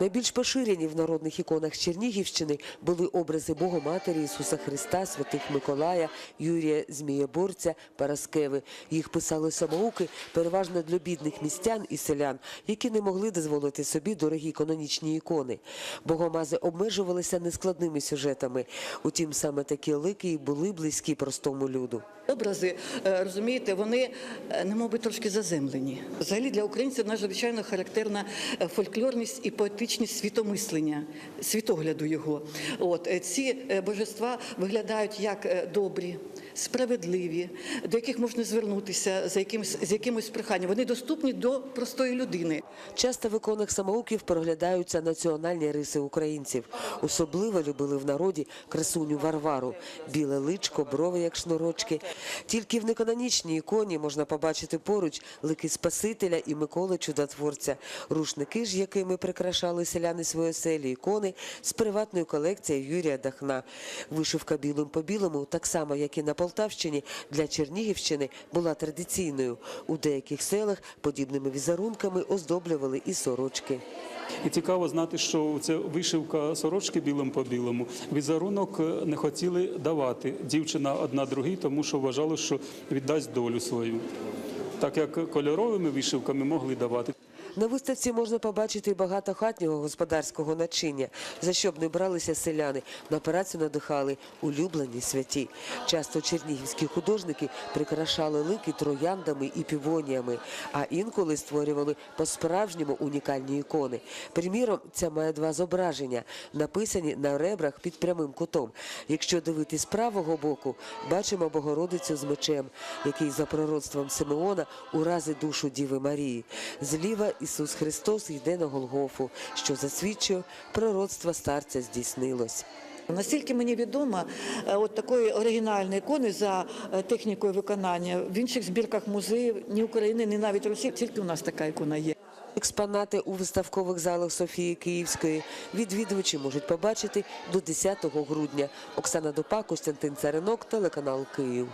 Найбільш поширені в народних іконах Чернігівщини були образи Богоматері Ісуса Христа, святих Миколая, Юрія Змієборця, Параскеви. Їх писали самоуки переважно для бідних містян і селян, які не могли дозволити собі дорогі канонічні ікони. Богомази обмежувалися нескладними сюжетами. Утім, саме такі лики і були близькі простому люду. Образи, е, розумієте, вони е, немов би трошки заземлені. Взагалі для українців надзвичайно характерна е, фольклорність і поетичність світомислення, світогляду його. От е, ці е, божества виглядають як е, добрі, справедливі, до яких можна звернутися за якимось з якимось проханням. Вони доступні до простої людини. Часто в іконах самоуків проглядаються національні риси українців. Особливо любили в народі красуню Варвару, біле личко, брови як шнурочки. Тільки в неканонічній іконі можна побачити поруч лики Спасителя і Миколи Чудотворця, рушники ж, якими прикрашали селяни свої оселі, ікони з приватної колекції Юрія Дахна. Вишивка білим по білому, так само як і на Полтавщині, для Чернігівщини була традиційною. У деяких селах подібними візерунками оздоблювали і сорочки. І цікаво знати, що це вишивка сорочки білим по білому. Візерунок е, не хотіли давати дівчина одна другій, тому що вважали, що віддасть долю свою. Так як кольоровими вишивками могли давати. На виставці можна побачити багато хатнього господарського начиння, за що б не бралися селяни. На працю надихали улюблені святі. Часто чернігівські художники прикрашали лики трояндами і півоніями, а інколи створювали по-справжньому унікальні ікони. Приміром, ця має два зображення, написані на ребрах під прямим кутом. Якщо дивитись з правого боку, бачимо Богородицю з мечем, який за пророцтвом Симеона уразить душу Діви Марії. Зліва Ісус Христос йде на Голгофу, що засвідчує, пророцтво старця здійснилось. Наскільки мені відомо, е, от такої оригінальної ікони за е, технікою виконання в інших збірках музеїв ні України, ні навіть Росії, тільки у нас така ікона є. Експонати у виставкових залах Софії Київської відвідувачі можуть побачити до 10 грудня. Оксана Допа, Костянтин Царинок, телеканал Київ.